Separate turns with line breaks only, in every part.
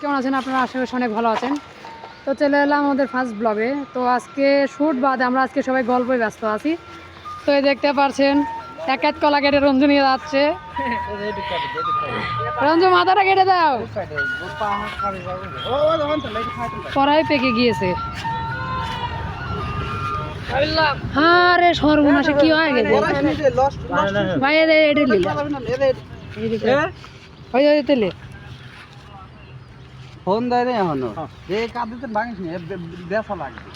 কেমন আছেন? আপনারা আশেপাশে অনেক ভালো আছেন। তো চলে এলাম আমাদের ফার্স্ট ব্লগে তো আজকে শ্যুট বাদে আমরা আজকে সবাই গল্পে ব্যস্ত আছি। তো এই দেখতে পারছেন, এক এক কলা কেটে রঞ্জু নিয়ে যাচ্ছে। রঞ্জু, মাথাটা কেটে দাও। পড়াই পেকে গিয়েছে। হ্যাঁ রে, সর্বনাশে কি হয় গেছে? ভাই এটা ওই ওই তেলে।
ফোন দেয় রে এখনও। এই কাঁদিতে ভাঙিস নি বেসা লাগবে।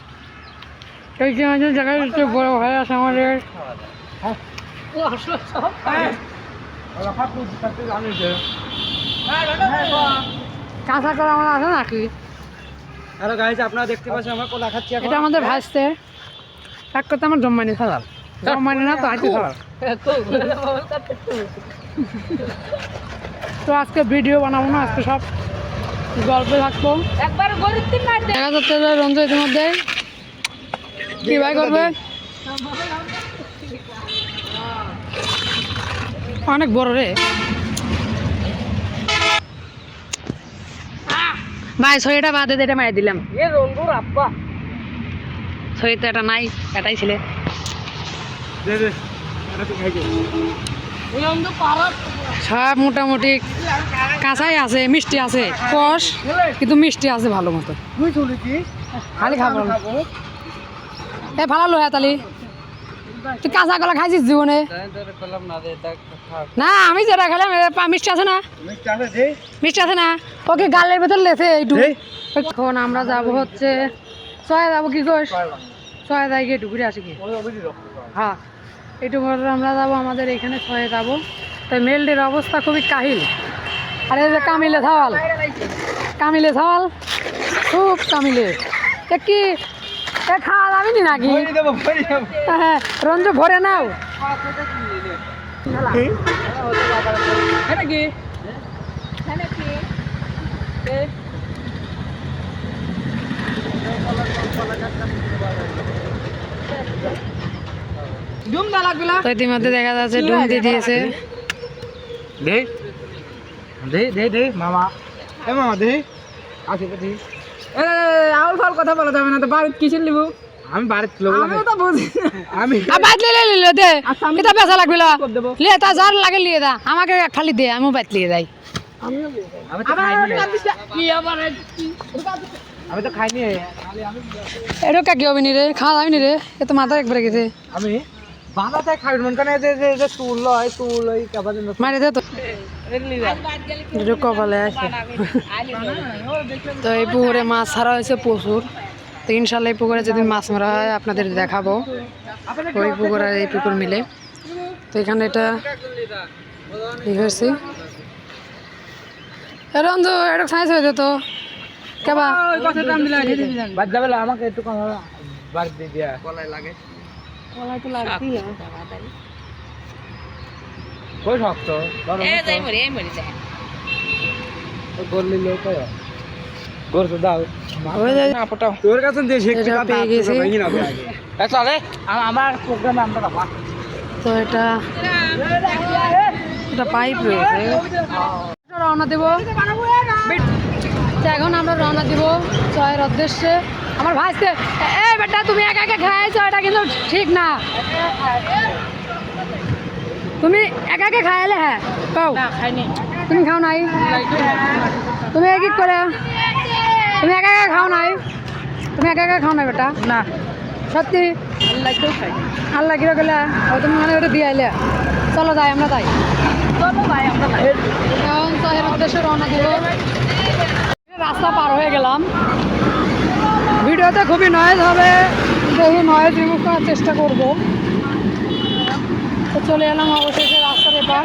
এই যে আমাদের জায়গায় একটু বড় ভাই আছে আমাদের। কাঁচা করা আমার আছে নাকি?
আরে গাইস আপনারা দেখতে পাচ্ছেন আমরা কলা খাচ্ছি
এটা আমাদের ভাজতে এক করতে আমার জম্মানি খালাল জম্মানি না তো হাঁটি খালাল তো আজকে ভিডিও বানাবো না আজকে সব গল্পে থাকব। দেখা যাচ্ছে ইতিমধ্যে। কি ভাই করবে অনেক বড় রে। ভাই ছয়টা বাদে এটা মারি দিলাম। ছয় তো এটা নাই এটাই ছিলে।
দে দে এটা তুই খাইছে
সব মোটামুটি কাঁচাই আছে মিষ্টি আছে কষ কিন্তু মিষ্টি আছে ভালো মতো। খালি খাব। এ ভালো লোহা তালি। তুই কাঁচা কলা খাইছিস জীবনে?
না
আমি যেটা খেলাম মিষ্টি আছে না?
মিষ্টি আছে
না? ওকে গালের ভেতর লেছে একটু
এই।
এখন আমরা যাব হচ্ছে ছয় যাব কি কইস ছয় যাই গিয়ে ঘুরে আসি কি হ্যাঁ একটু আমরা যাব আমাদের এখানে ছয়ে যাব তো মেলটির অবস্থা খুবই কাহিল। আর এই যে কামিলে ছাওয়াল কামিলে ছাওয়াল খুব কামিলে। কি? খাওয়া যাবি নি নাকি?
দেবো
হ্যাঁ রঞ্জু ভরে নাও। এটা কি ইতিমধ্যে দেখা যাচ্ছে ডুম দিয়ে দিয়েছে।
দে। দে দে দে মামা। এ মামা দে। আছে দে।
আউল ফাল কথা বলা যাবে না তো বাড়িতে কিসের লিবু
আমি বাড়িতে লোক
আমিও তো বুঝি।
আমি
বাইত লিয়ে লিয়ে দে।
আমি-
এটা পেশা লাগবে। লিয়ে তা যার লাগে লিয়ে দা। আমাকে খালি দে আমিও বাইত লিয়ে যাই।
আমি তো খাইনি। আমি তো আমি
এটা কাকি হবে নি রে? খাওয়া যাবে নি রে? এ তো মাথা একবারে গেছে।
আমি বাংলাতে খাই মন কানে যে যে যে তুল লয় তুল লয় কাবাদ না
মারি দে তো। কপালে আছে তো এই পুকুরে মাছ ছাড়া হয়েছে প্রচুর। তো ইনশাল্লাহ এই পুকুরে যেদিন মাছ মারা হয় আপনাদের দেখাবো। ওই পুকুর আর এই পুকুর মিলে। তো এখানে এটা ই হয়েছে? রঞ্জু এটা সাইজ হয়ে যেত। কেবা?
বাদ যাবে আমাকে একটু কম বাদ দিয়ে দিয়া। কলাই লাগে। কই শক্ত? গরলি লোক গোর দাও। না পটাও। তোর কাছে যে শেখ
এটা পেয়ে গেছি।
চলে। আমার প্রোগ্রামে আমরা রাখা।
তো এটা এটা পাইপ রয়েছে। রওনা দেবো। এখন আমরা রওনা দিব ছয়ের উদ্দেশ্যে। আমার ভাইতে এ বেটা তুমি একা একা খাইছো এটা কিন্তু ঠিক না। তুমি একা একা খাইলে হ্যাঁ কও। তুমি খাও নাই? তুমি কি করে? তুমি একা একা খাও নাই? তুমি একা একা খাও না বেটা?
না।
সত্যি? আল্লাহ কিরা গেলে তুমি মানে ওটা দিয়ে আইলে। চলো যাই আমরা যাই। এখন উদ্দেশ্যে রওনা দিব। রাস্তা পার হয়ে গেলাম। ভিডিওতে খুবই নয়েজ হবে দেখি নয়েজ রিমুভ করার চেষ্টা করব। তো চলে এলাম অবশেষে রাস্তার এপার।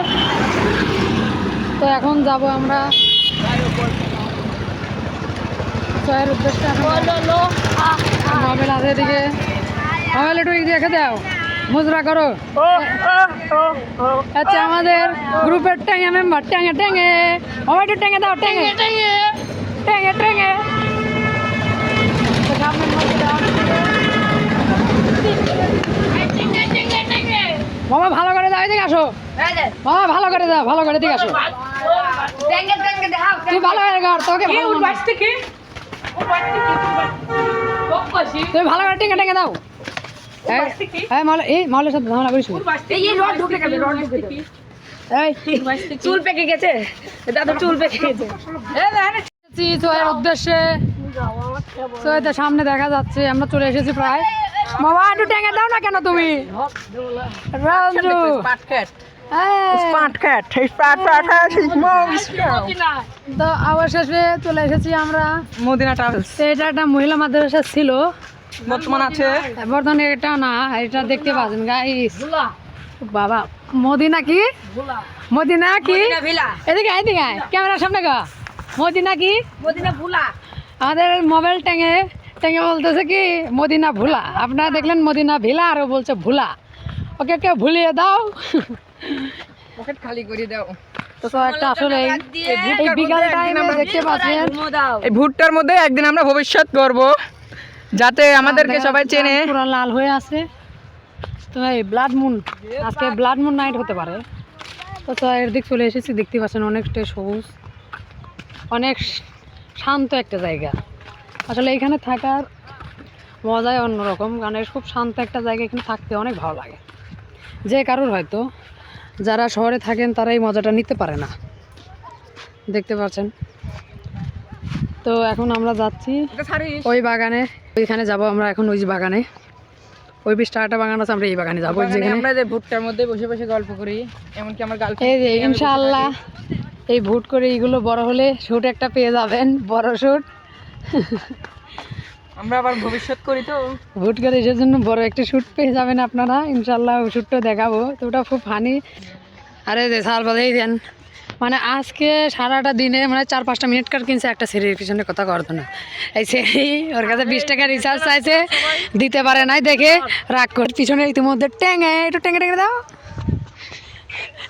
তো এখন যাব আমরা শহরের উদ্দেশ্যে। নবেল আছে এদিকে। নবেল একটু রেখে দাও। মুজরা করো। আচ্ছা আমাদের গ্রুপের ট্যাঙে মেম্বার ট্যাঙে ট্যাঙে। আমার একটু ট্যাঙে দাও ট্যাঙে ট্যাঙে। ট্যাঙে ট্যাঙে তো সামনের মধ্যে দেওয়া মামা ভালো করে দাও এদিকে আসো মামা ভালো করে দাও ভালো করে দিকে আসো তুই ভালো করে কর তোকে মনে- তুমি ভালো করে টেঙ্গে টেঙ্গে দাও এই মালের সাথে ঝামেলা করিস না।
ওর বাস থেকে এই রড ঢুকে গেল রড ঢুকে গেল
এই
চুল পেকে গেছে দাদা চুল পেকে গেছে
উদ্দেশ্যে সোয়েদের সামনে দেখা যাচ্ছে আমরা চলে এসেছি প্রায়। বাবা একটু টেঙ্গে দাও না কেন তুমি? রাজু তো অবশেষে চলে এসেছি আমরা।
মদিনা ট্রাভেলস
তো এটা একটা মহিলা মাদ্রাসা ছিল।
বর্তমান আছে।
বর্তমানে এটা না এটা দেখতে পাচ্ছেন গাইস বাবা মদিনা কি? মদিনা কি? এদিকে এদিকে ক্যামেরার সামনে গা। মদিনা কি?
মদিনা ভুলা।
আমাদের মোবাইল ট্যাঙে ট্যাঙে বলতেছে কি মদিনা ভুলা। আপনারা দেখলেন মদিনা ভিলা আর ও বলছে ভুলা। ওকে কে ভুলিয়ে দাও।
পকেট খালি করে দাও।
তো একটা আসলে এই এই বিকাল টাইমে দেখতে পাচ্ছেন।
এই ভুট্টার মধ্যে একদিন আমরা ভবিষ্যৎ করব যাতে আমাদেরকে সবাই চেনে।
পুরো লাল হয়ে আছে। তো এই ব্লাড মুন আজকে ব্লাড মুন নাইট হতে পারে। তো তো এর দিক চলে এসেছি দেখতে পাচ্ছেন অনেকটাই সবুজ। অনেক শান্ত একটা জায়গা। আসলে এখানে থাকার মজাই অন্যরকম কারণ খুব শান্ত একটা জায়গা এখানে থাকতে অনেক ভালো লাগে। যে কারোর হয়তো যারা শহরে থাকেন তারা এই মজাটা নিতে পারে না। দেখতে পাচ্ছেন? তো এখন আমরা যাচ্ছি ওই বাগানে। ওইখানে যাব আমরা এখন ওই বাগানে। ওই বিশটা একটা বাগান আছে আমরা এই বাগানে যাব।
আমরা যে ভুট্টার মধ্যে বসে বসে গল্প করি এমনকি আমার
এই ইনশাআল্লাহ। এই ভুট করে এইগুলো বড় হলে শুট একটা পেয়ে যাবেন বড় শুট
আমরা আবার ভবিষ্যৎ করি তো।
ভুট করে এসের জন্য বড় একটা শুট পেয়ে যাবেন আপনারা ইনশাল্লাহ শুটটা দেখাবো। তো ওটা খুব ফানি আরে যে সার বলেই দেন। মানে আজকে সারাটা দিনে মানে চার পাঁচটা মিনিট কার কিনছে একটা সিঁড়ির পিছনে কথা করতো না এই সিঁড়ি ওর কাছে বিশ টাকা রিচার্জ চাইছে দিতে পারে নাই দেখে রাগ করে পিছনে ইতিমধ্যে ট্যাঙে একটু টেঙে টেঙে দাও।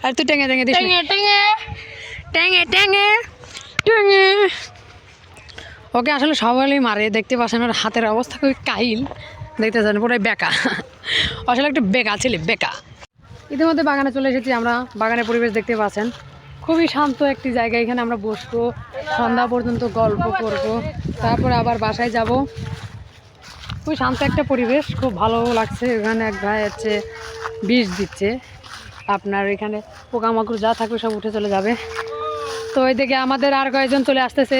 আর তুই টেঙে টেঙে দিস টেঙে টেঙে। টেঙে টেঙে টেঙে। ওকে আসলে সবাই মারে, দেখতে পাচ্ছেন ওর হাতের অবস্থা খুবই কাহিল। দেখতেছেন পুরাই বেকা। আসলে একটু বেকা ছেলে, বেকা। ইতিমধ্যে বাগানে চলে এসেছি আমরা, বাগানের পরিবেশ দেখতে পাচ্ছেন। খুবই শান্ত একটি জায়গা এখানে আমরা বসবো, সন্ধ্যা পর্যন্ত গল্প করব, তারপরে আবার বাসায় যাব। খুবই শান্ত একটা পরিবেশ, খুব ভালো লাগছে। এখানে এক ভাই হচ্ছে বিষ দিচ্ছে। আপনার এখানে পোকামাকড় যা থাকবে সব উঠে চলে যাবে। তো ওইদিকে আমাদের আর কয়েকজন চলে আসতেছে।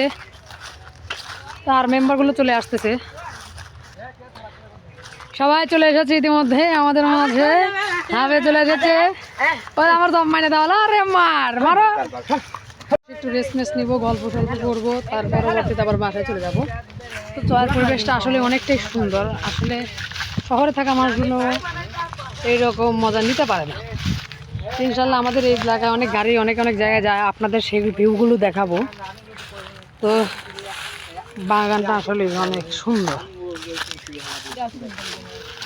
তার মেম্বারগুলো চলে আসতেছে। সবাই চলে এসেছে ইতিমধ্যে, আমাদের মাঝে। হাবে চলে এসেছে। ওই আমার দম মাইনে দেওয়া আরে মার, মারো। একটু রেস্ট মেস নিবো, গল্প টল্প করব, তার পরবর্তীতে আবার বাসায় চলে যাব। তো চয়ের পরিবেশটা আসলে অনেকটাই সুন্দর। আসলে শহরে থাকা মানুষগুলো এইরকম মজা নিতে পারে না। ইনশাল্লাহ আমাদের এই এলাকায় অনেক গাড়ি, অনেক অনেক জায়গায় যায়। আপনাদের সেই ভিউগুলো দেখাবো। তো বাগানটা আসলে অনেক সুন্দর।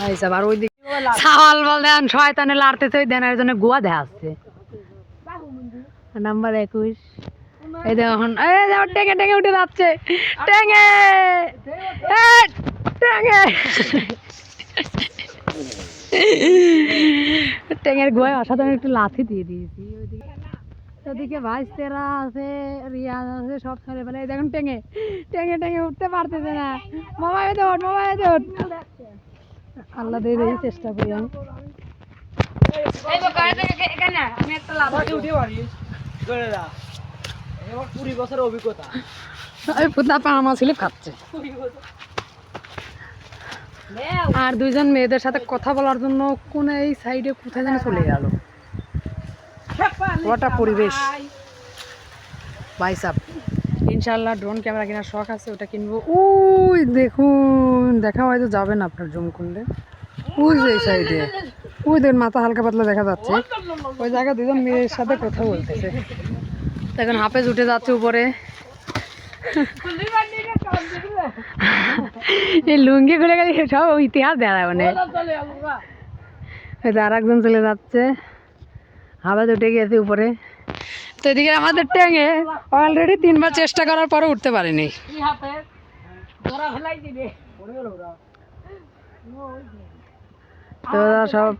এই বল দেন দেনের জন্য দেয়া আসছে নাম্বার একুশ। এই দেখুন, এই দেখো উঠে টেঙের গোয়ায় অসাধারণ একটু লাথি দিয়ে দিয়েছি। ওইদিকে ওদিকে ভাইস্তেরা আছে রিয়াজ আছে সব ছেলে পেলে দেখুন টেঙে। টেঙে টেঙে উঠতে পারতেছে না। মোবাইলে ওঠ মোবাইলে ওঠ। আল্লাহ দিয়ে দেখি চেষ্টা করি আমি।
কুড়ি বছরের অভিজ্ঞতা।
ওই পুতনা পামা স্লিপ খাচ্ছে। আর দুইজন মেয়েদের সাথে কথা বলার জন্য কোন এই সাইডে কোথায় যেন চলে গেল। ওটা পরিবেশ। বাইসাপ ইনশাল্লাহ ড্রোন ক্যামেরা কেনার শখ আছে, ওটা কিনবো। ওই দেখুন, দেখা হয়তো যাবে না আপনার জুম করলে ওই যে সাইডে ওই দেখুন মাথা হালকা পাতলা দেখা যাচ্ছে। ওই জায়গায় দুজন মেয়ের সাথে কথা বলতেছে। এখন হাফেজ উঠে যাচ্ছে উপরে। এই লুঙ্গি খুলে গেলে সব ইতিহাস দেওয়া মানে আর একজন চলে যাচ্ছে। হাওয়া উঠে গেছে উপরে। তো এদিকে আমাদের ট্যাঙে অলরেডি তিনবার চেষ্টা করার পরে উঠতে পারেনি। তো ওরা সব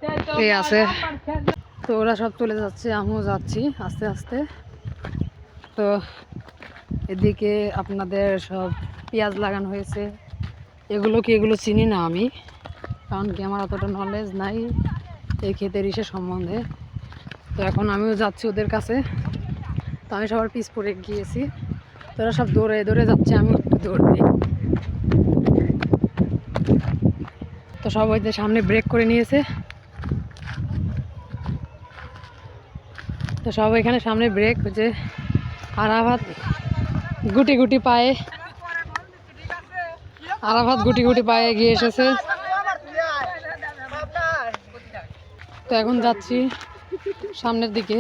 এ আছে। তো ওরা সব চলে যাচ্ছে আমিও যাচ্ছি আস্তে আস্তে। তো এদিকে আপনাদের সব পেঁয়াজ লাগানো হয়েছে। এগুলো কি এগুলো চিনি না আমি? কারণ কি আমার অতটা নলেজ নাই এই ক্ষেতের ইসে সম্বন্ধে। তো এখন আমিও যাচ্ছি ওদের কাছে। তো আমি সবার পিস পরে গিয়েছি। তোরা সব দৌড়ে দৌড়ে যাচ্ছে আমি একটু দৌড়বে তো সবাই তো সামনে ব্রেক করে নিয়েছে। তো সব এখানে সামনে ব্রেক হচ্ছে আরাভাত গুটি গুটি পায়ে আরাভাত গুটি গুটি পায়ে গিয়ে এসেছে। তো এখন যাচ্ছি সামনের দিকে।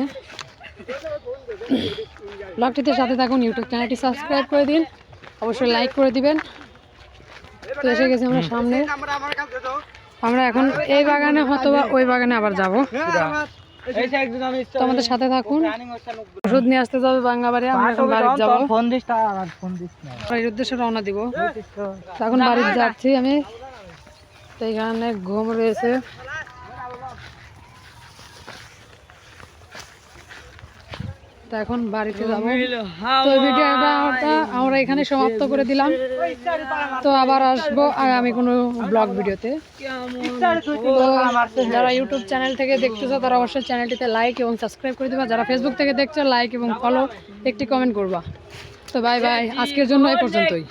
ব্লগটিতে সাথে থাকুন ইউটিউব চ্যানেলটি সাবস্ক্রাইব করে দিন। অবশ্যই লাইক করে দিবেন। তো এসে গেছি আমরা সামনে। আমরা এখন এই বাগানে হয়তো বা ওই বাগানে আবার যাব।
এই যে একজন আমি
তো আমাদের সাথে থাকুন। ওষুধ নিয়ে আসতে যাবে বাঙ্গাবাড়ি আমরা এখন যাব।
ফোন দিস ফোন দিস না।
উদ্দেশ্যে রওনা দিব। এখন বাড়ি যাচ্ছি আমি। তো এখানে ঘুম রয়েছে। তো এখন বাড়িতে যাব। তো ভিডিওটা আমরা এখানে সমাপ্ত করে দিলাম। তো আবার আসব আগামী কোনো ব্লগ ভিডিওতে তো যারা ইউটিউব চ্যানেল থেকে দেখতেছো তারা অবশ্যই চ্যানেলটিতে লাইক এবং সাবস্ক্রাইব করে দেবা। যারা ফেসবুক থেকে দেখছ লাইক এবং ফলো একটি কমেন্ট করবা। তো বাই বাই আজকের জন্য এই পর্যন্তই।